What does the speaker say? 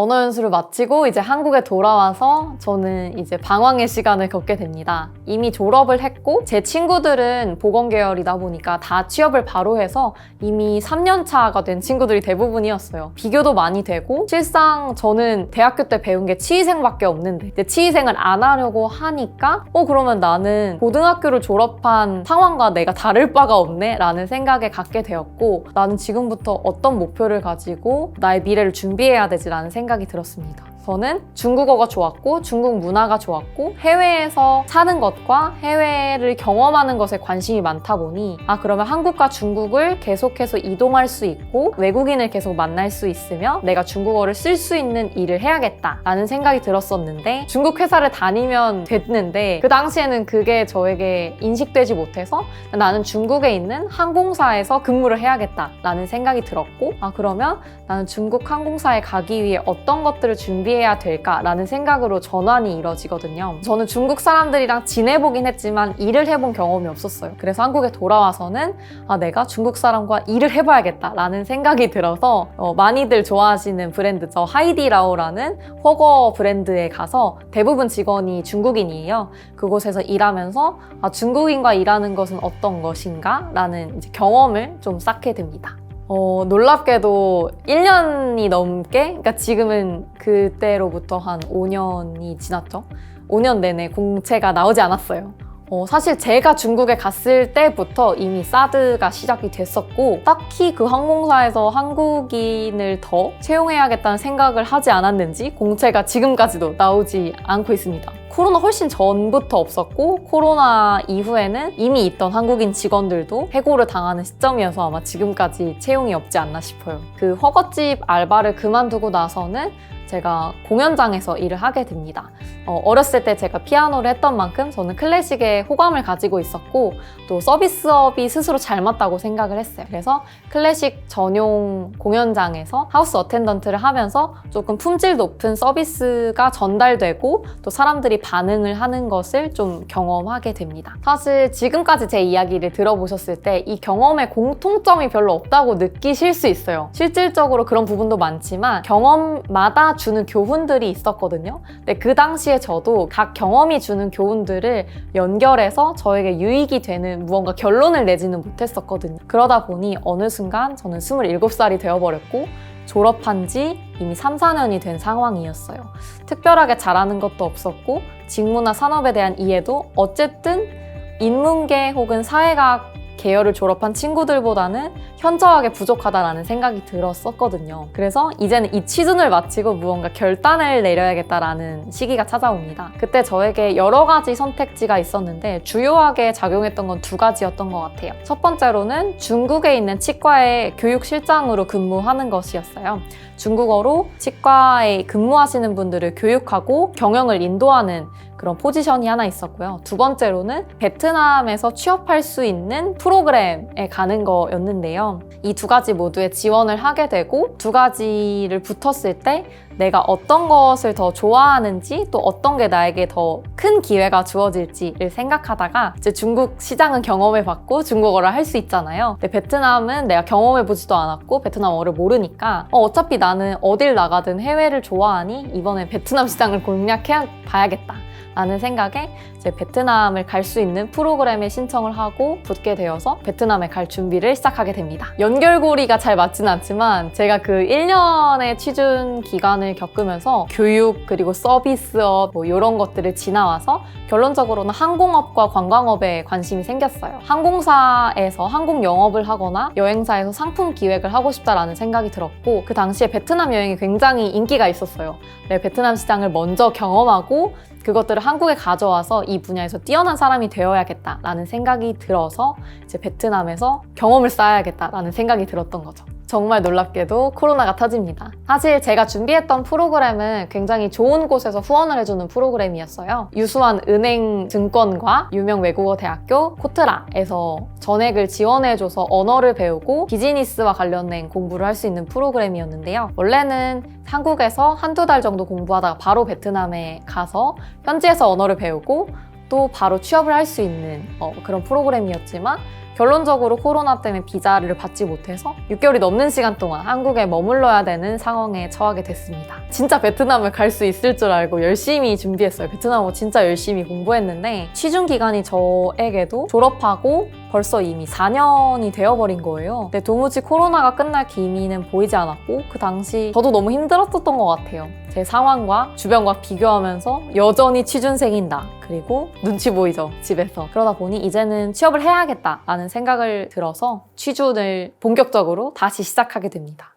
언어 연수를 마치고 이제 한국에 돌아와서 저는 이제 방황의 시간을 겪게 됩니다. 이미 졸업을 했고 제 친구들은 보건 계열이다 보니까 다 취업을 바로 해서 이미 3년 차가 된 친구들이 대부분이었어요. 비교도 많이 되고 실상 저는 대학교 때 배운 게 치위생밖에 없는데 이제 치위생을 안 하려고 하니까 어 그러면 나는 고등학교를 졸업한 상황과 내가 다를 바가 없네 라는 생각에 갖게 되었고 나는 지금부터 어떤 목표를 가지고 나의 미래를 준비해야 되지라는 생각 이 들었습니다. 저는 중국어가 좋았고 중국 문화가 좋았고 해외에서 사는 것과 해외를 경험하는 것에 관심이 많다 보니 아 그러면 한국과 중국을 계속해서 이동할 수 있고 외국인을 계속 만날 수 있으며 내가 중국어를 쓸 수 있는 일을 해야겠다라는 생각이 들었었는데 중국 회사를 다니면 됐는데 그 당시에는 그게 저에게 인식되지 못해서 나는 중국에 있는 항공사에서 근무를 해야겠다라는 생각이 들었고 아 그러면 나는 중국 항공사에 가기 위해 어떤 것들을 준비해야 될까라는 생각으로 전환이 이뤄지거든요. 저는 중국 사람들이랑 지내보긴 했지만 일을 해본 경험이 없었어요. 그래서 한국에 돌아와서는 아 내가 중국 사람과 일을 해봐야겠다라는 생각이 들어서 어, 많이들 좋아하시는 브랜드죠 하이디라오라는 허거 브랜드에 가서 대부분 직원이 중국인이에요. 그곳에서 일하면서 아, 중국인과 일하는 것은 어떤 것인가 라는 이제 경험을 좀 쌓게 됩니다. 어, 놀랍게도 1년이 넘게, 그러니까 지금은 그때로부터 한 5년이 지났죠. 5년 내내 공채가 나오지 않았어요. 어, 사실 제가 중국에 갔을 때부터 이미 사드가 시작이 됐었고, 딱히 그 항공사에서 한국인을 더 채용해야겠다는 생각을 하지 않았는지 공채가 지금까지도 나오지 않고 있습니다. 코로나 훨씬 전부터 없었고, 코로나 이후에는 이미 있던 한국인 직원들도 해고를 당하는 시점이어서 아마 지금까지 채용이 없지 않나 싶어요. 그 허거집 알바를 그만두고 나서는 제가 공연장에서 일을 하게 됩니다. 어, 어렸을 때 제가 피아노를 했던 만큼 저는 클래식에 호감을 가지고 있었고 또 서비스업이 스스로 잘 맞다고 생각을 했어요. 그래서 클래식 전용 공연장에서 하우스 어텐던트를 하면서 조금 품질 높은 서비스가 전달되고 또 사람들이 반응을 하는 것을 좀 경험하게 됩니다. 사실 지금까지 제 이야기를 들어보셨을 때 이 경험에 공통점이 별로 없다고 느끼실 수 있어요. 실질적으로 그런 부분도 많지만 경험마다 주는 교훈들이 있었거든요. 근데 그 당시에 저도 각 경험이 주는 교훈들을 연결해서 저에게 유익이 되는 무언가 결론을 내지는 못했었거든요. 그러다 보니 어느 순간 저는 27살이 되어버렸고 졸업한 지 이미 3, 4년이 된 상황이었어요. 특별하게 잘하는 것도 없었고 직무나 산업에 대한 이해도 어쨌든 인문계 혹은 사회학 계열을 졸업한 친구들보다는 현저하게 부족하다라는 생각이 들었었거든요. 그래서 이제는 이 취준을 마치고 무언가 결단을 내려야겠다라는 시기가 찾아옵니다. 그때 저에게 여러 가지 선택지가 있었는데 주요하게 작용했던 건 두 가지였던 것 같아요. 첫 번째로는 중국에 있는 치과의 교육 실장으로 근무하는 것이었어요. 중국어로 치과에 근무하시는 분들을 교육하고 경영을 인도하는 그런 포지션이 하나 있었고요. 두 번째로는 베트남에서 취업할 수 있는 프로그램에 가는 거였는데요. 이 두 가지 모두에 지원을 하게 되고 두 가지를 붙었을 때 내가 어떤 것을 더 좋아하는지 또 어떤 게 나에게 더 큰 기회가 주어질지를 생각하다가 이제 중국 시장은 경험해 봤고 중국어를 할 수 있잖아요. 근데 베트남은 내가 경험해 보지도 않았고 베트남어를 모르니까 어, 어차피 나는 어딜 나가든 해외를 좋아하니 이번에 베트남 시장을 공략해 봐야겠다. 라는 생각에 이제 베트남을 갈 수 있는 프로그램에 신청을 하고 붙게 되어서 베트남에 갈 준비를 시작하게 됩니다. 연결고리가 잘 맞진 않지만 제가 그 1년의 취준 기간을 겪으면서 교육 그리고 서비스업 뭐 이런 것들을 지나와서 결론적으로는 항공업과 관광업에 관심이 생겼어요. 항공사에서 항공 영업을 하거나 여행사에서 상품 기획을 하고 싶다라는 생각이 들었고 그 당시에 베트남 여행이 굉장히 인기가 있었어요. 네, 베트남 시장을 먼저 경험하고 그것들을 한국에 가져와서 이 분야에서 뛰어난 사람이 되어야겠다라는 생각이 들어서 이제 베트남에서 경험을 쌓아야겠다라는 생각이 들었던 거죠. 정말 놀랍게도 코로나가 터집니다. 사실 제가 준비했던 프로그램은 굉장히 좋은 곳에서 후원을 해주는 프로그램이었어요. 유수한 은행 증권과 유명 외국어 대학교 코트라에서 전액을 지원해줘서 언어를 배우고 비즈니스와 관련된 공부를 할 수 있는 프로그램이었는데요. 원래는 한국에서 한두 달 정도 공부하다가 바로 베트남에 가서 현지에서 언어를 배우고 또 바로 취업을 할 수 있는 어, 그런 프로그램이었지만 결론적으로 코로나 때문에 비자를 받지 못해서 6개월이 넘는 시간 동안 한국에 머물러야 되는 상황에 처하게 됐습니다. 진짜 베트남을 갈 수 있을 줄 알고 열심히 준비했어요. 베트남어 진짜 열심히 공부했는데 취준 기간이 저에게도 졸업하고 벌써 이미 4년이 되어버린 거예요. 근데 도무지 코로나가 끝날 기미는 보이지 않았고 그 당시 저도 너무 힘들었었던 것 같아요. 제 상황과 주변과 비교하면서 여전히 취준생인다. 그리고 눈치 보이죠, 집에서. 그러다 보니 이제는 취업을 해야겠다라는 생각을 들어서 취준을 본격적으로 다시 시작하게 됩니다.